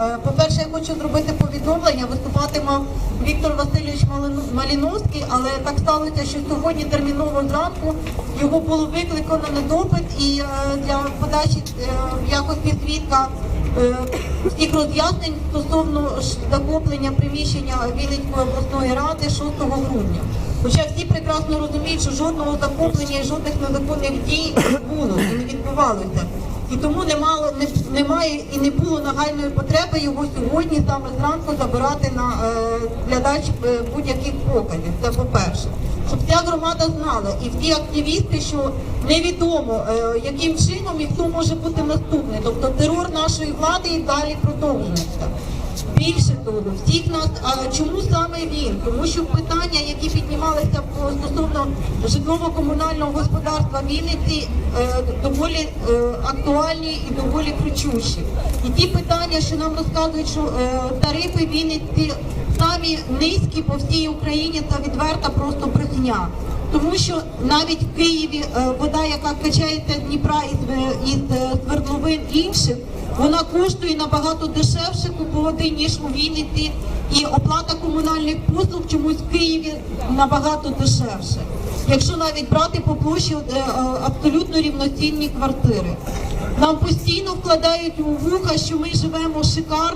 Е, По-перше, я хочу зробити повідомлення. Виступати мав Віктор Васильович Маліновський, але так сталося, що сьогодні терміново зранку його було викликано на допит і е, для подачі е, в якості свідка всіх роз'яснень стосовно захоплення приміщення Вінницької обласної ради 6 грудня. Хоча всі прекрасно розуміють, що жодного захоплення і жодних незаконних дій не було і не відбувалося. І тому немало, не, немає і не було нагальної потреби його сьогодні саме зранку забирати на е, глядач е, будь-яких показів. Це по-перше. Щоб ця громада знала і всі активісти, що невідомо е, яким чином і хто може бути наступний. Тобто терор нашої влади і далі продовжується. Більше того, всіх нас, а чому саме він? Тому що питання, які піднімалися стосовно житлово-комунального господарства Вінниці, е, доволі е, актуальні і доволі кричущі. І ті питання, що нам розказують, що е, тарифи Вінниці самі низькі по всій Україні, це відверта просто брехня. Тому що навіть в Києві е, вода, яка качається з Дніпра із, свердловин інших, вона коштує набагато дешевше купувати, ніж у Вінниці. І оплата комунальних послуг чомусь в Києві набагато дешевше. Якщо навіть брати по площі е, е, абсолютно рівноцінні квартири. Нам постійно вкладають у вуха, що ми живемо шикарно.